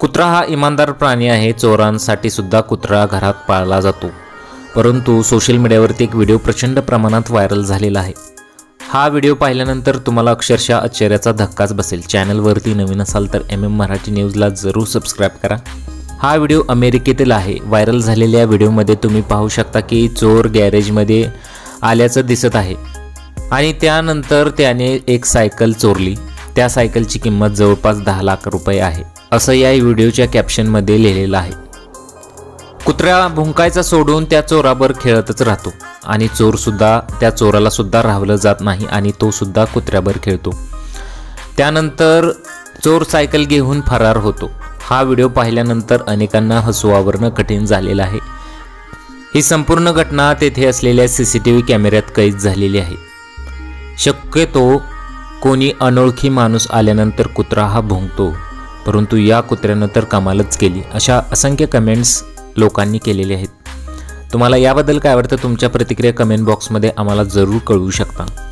कुत्रा हा इमानदार प्राणी आहे चोरांसाठी सुद्धा कुत्रा घरात पाळला जातो. परंतु सोशल मीडियावरती एक व्हिडिओ प्रचंड प्रमाणात व्हायरल झालेला आहे. हा व्हिडिओ पाहिल्यानंतर तुम्हाला अक्षरशः आश्चर्याचा धक्काच बसेल. चॅनलवरती नवीन असाल तर एम एम मराठी न्यूजला जरूर सबस्क्राईब करा. हा व्हिडिओ अमेरिकेतील आहे. व्हायरल झालेल्या व्हिडिओमध्ये तुम्ही पाहू शकता की चोर गॅरेजमध्ये आल्याचं दिसत आहे. आणि त्यानंतर त्याने एक सायकल चोरली. त्या सायकलची किंमत जवळपास दहा लाख रुपये आहे. असं या व्हिडिओच्या कॅप्शनमध्ये लिहिलेलं आहे. कुत्र्या भुंकायचा सोडून त्या चोरावर खेळतच राहतो. आणि चोरसुद्धा त्या चोराला सुद्धा राहवलं जात नाही आणि तो सुद्धा कुत्र्यावर खेळतो. त्यानंतर चोर सायकल घेऊन फरार होतो. हा व्हिडिओ पाहिल्यानंतर अनेकांना हसवावरणं कठीण झालेलं आहे. ही संपूर्ण घटना तेथे असलेल्या सी सी टी व्ही कॅमेऱ्यात कैद झालेली आहे. शक्यतो कोणी अनोळखी माणूस आल्यानंतर कुत्रा हा भुंकतो. परंतु या कुत्र्यानं तर कमालच केली. अशा असंख्य कमेंट्स लोकांनी केलेले आहेत. तुम्हाला याबद्दल काय वाटतं? तुमच्या प्रतिक्रिया कमेंट बॉक्समध्ये आम्हाला जरूर कळवू शकता.